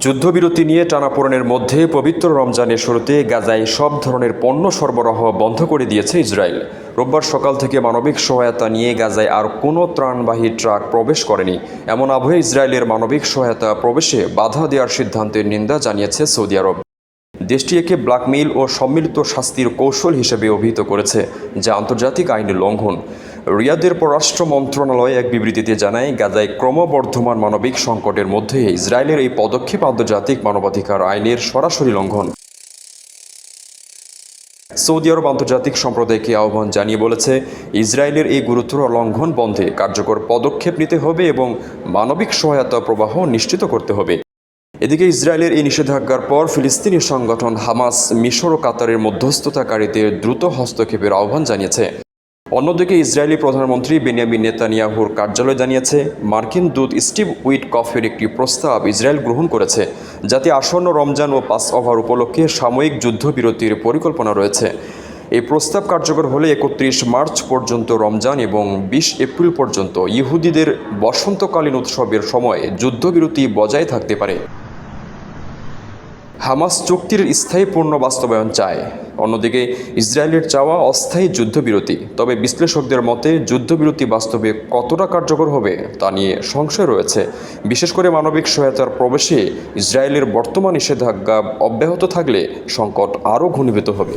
যুদ্ধবিরতি নিয়ে টানাপোড়েনের মধ্যে পবিত্র রমজানের শুরুতে গাজায় সব ধরনের পণ্য সরবরাহ বন্ধ করে দিয়েছে ইসরায়েল। রোববার সকাল থেকে মানবিক সহায়তা নিয়ে গাজায় আর কোনো ত্রাণবাহী ট্রাক প্রবেশ করেনি। এমন আবহে ইসরায়েলের মানবিক সহায়তা প্রবেশে বাধা দেওয়ার সিদ্ধান্তের নিন্দা জানিয়েছে সৌদি আরব। দেশটি একে ব্ল্যাকমেইল ও সম্মিলিত শাস্তির কৌশল হিসেবে অভিহিত করেছে, যা আন্তর্জাতিক আইনের লঙ্ঘন। রিয়াদের পররাষ্ট্র মন্ত্রণালয় এক বিবৃতিতে জানায়, গাজায় ক্রমবর্ধমান মানবিক সংকটের মধ্যে ইসরায়েলের এই পদক্ষেপ আন্তর্জাতিক মানবাধিকার আইনের সরাসরি লঙ্ঘন। সৌদি আরব আন্তর্জাতিক সম্প্রদায়কে আহ্বান জানিয়ে বলেছে, ইসরায়েলের এই গুরুতর লঙ্ঘন বন্ধে কার্যকর পদক্ষেপ নিতে হবে এবং মানবিক সহায়তা প্রবাহ নিশ্চিত করতে হবে। এদিকে ইসরায়েলের এই নিষেধাজ্ঞার পর ফিলিস্তিনি সংগঠন হামাস মিশর ও কাতারের মধ্যস্থতাকারীদের দ্রুত হস্তক্ষেপের আহ্বান জানিয়েছে। অন্যদিকে ইসরায়েলি প্রধানমন্ত্রী বেনিয়ামিন নেতানিয়াহুর কার্যালয় জানিয়েছে, মার্কিন দূত স্টিভ উইট কফের একটি প্রস্তাব ইসরায়েল গ্রহণ করেছে, যাতে আসন্ন রমজান ও পাস ওভার উপলক্ষে সাময়িক যুদ্ধবিরতির পরিকল্পনা রয়েছে। এই প্রস্তাব কার্যকর হলে একত্রিশ মার্চ পর্যন্ত রমজান এবং বিশ এপ্রিল পর্যন্ত ইহুদিদের বসন্তকালীন উৎসবের সময় যুদ্ধবিরতি বজায় থাকতে পারে। হামাস চুক্তির স্থায়ী পূর্ণ বাস্তবায়ন চায়। অন্যদিকে, ইসরায়েলের চাওয়া অস্থায়ী যুদ্ধবিরতি। তবে বিশ্লেষকদের মতে, যুদ্ধবিরতি বাস্তবে কতটা কার্যকর হবে তা নিয়ে সংশয় রয়েছে। বিশেষ করে মানবিক সহায়তার প্রবেশে ইসরায়েলের বর্তমান নিষেধাজ্ঞা অব্যাহত থাকলে সংকট আরও ঘনীভূত হবে।